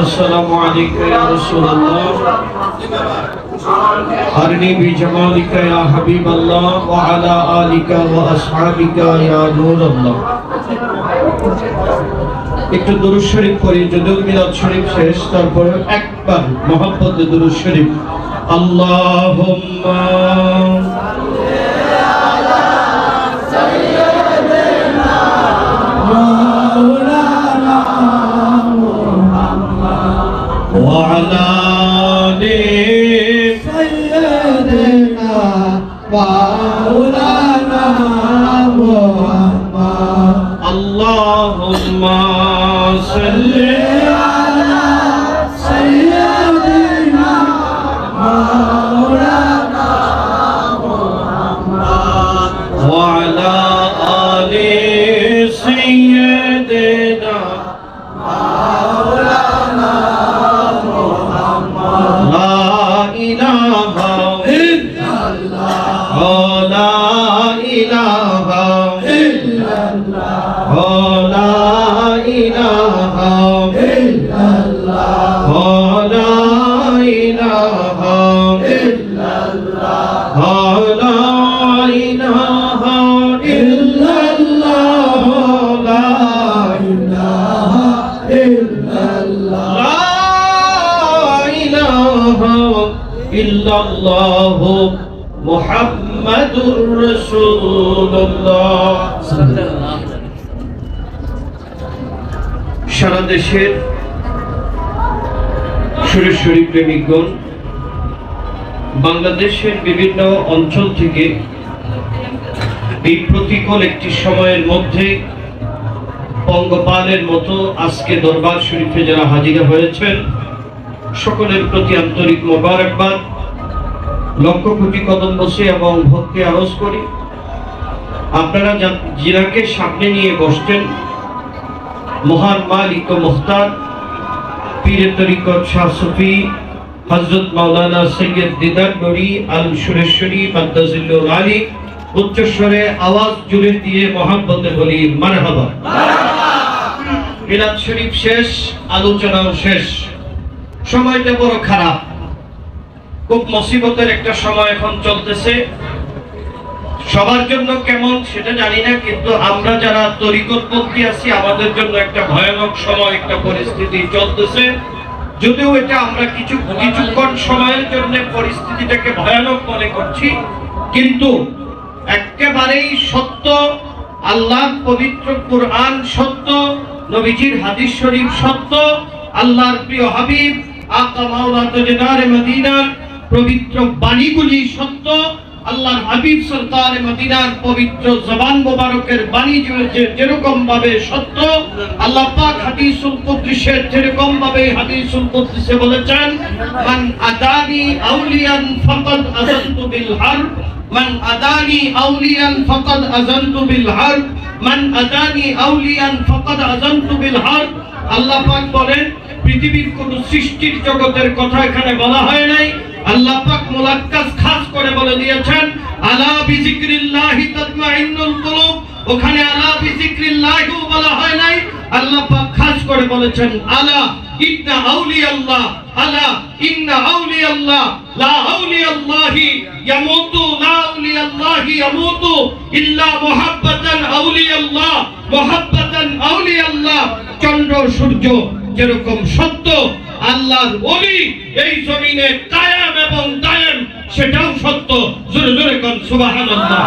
والسلام عليك يا رسول الله أرني بجمالك يا حبيب الله وعلى آلك وأصحابك يا نور الله একটু দুরুদ শরীফ পড়ি যদিও মিলাদ শরীফ শেষ তারপরে একবার মহব্বত দুরুদ শরীফ আল্লাহুম্মা وعلى آل سيدنا مولانا Allah ইল্লাল্লাহু মুহাম্মাদুর রাসূলুল্লাহ। সারা দেশের সুরেশ্বরী প্রেমিকগণ, বাংলাদেশের বিভিন্ন অঞ্চল থেকে এই প্রতিকূল একটি সময়ের মধ্যে পঙ্গপালের মতো আজকে দরবার শরীফে যারা হাজিরা হয়েছেন, সকলের প্রতি আন্তরিক মোবারকবাদ। লক্ষ কোটি কদম বসে এবং ভক্তি আরজ করি। আপনারা যিনাকে সামনে নিয়ে বসছেন মহান মালিক ও মুখতার পীর তরিকত শাহ সুফি হজরত মাওলানা সৈয়দ দিদার নড়ি আল সুরেশ্বরী মাদ্দাজিল্লুল আলী, উচ্চস্বরে আওয়াজ জুড়ে দিয়ে মহাব্বতে বলি, মারহাবা। মিলাদ শরীফ শেষ, আলোচনাও শেষ। সময়টা বড় খারাপ। খুব মুসিবতের একটা সময় এখন চলতেছে। সবার জন্য কেমন সেটা জানি না, কিন্তু আমরা যারা তরিকতপন্থী আছি, আমাদের জন্য একটা ভয়ানক সময়, একটা পরিস্থিতি চলতেছে। যদিও এটা আমরা কিছু, কিছুক্ষণ সময়ের জন্য পরিস্থিতিটাকে ভয়ানক মনে করছি, কিন্তু একেবারেই সত্য, আল্লাহর পবিত্র কোরআন সত্য, নবীজির হাদিস শরীফ সত্য, আল্লাহর প্রিয় হাবিব আকা মাওলা তাজদার মদিনার পবিত্র বাণীগুলি সত্য, আল্লাহর হাবিব সরকার মদিনার পবিত্র জবান মোবারকের বাণী যেরকম ভাবে সত্য, আল্লাহ পাক হাদিসুল কুদসির যেরকম ভাবে হাদিসুল কুদসিতে বলেছেন, মান আদানি আউলিয়ান ফাকাদ আযানতু বিল হারব, মান আদানি আউলিয়ান ফাকাদ আযানতু বিল হারব, মান আদানি আউলিয়ান ফাকাদ আযানতু বিল হারব। আল্লাহ পাক বলেন, পৃথিবীর কোন সৃষ্টির জগতের কথা এখানে বলা হয় নাই আল্লাহ পাক মুলাক্কাস খাস করে বলে দিয়েছেন, আলা তাতমাইন্নুল কুলুব। ওখানে আলা বলা হয় নাই, আল্লাহ পাক খাস করে বলেছেন, আলা ইন্না আউলিয়াল্লাহ, আলা ইন্না আউলিয়াল্লাহ, লা আউলিয়াল্লাহি ইয়ামুতু, লা আউলিয়াল্লাহি ইয়ামুতু ইল্লা মুহাব্বাতান আউলিয়াল্লাহ মুহাব্বাতান আউলিয়াল্লাহ। চন্দ্র, সূর্য যেরকম সত্য, আল্লাহর ওলি এই জমিনে এবং সেটাও সত্য। জোরে জোরে কন সুবাহ আল্লাহ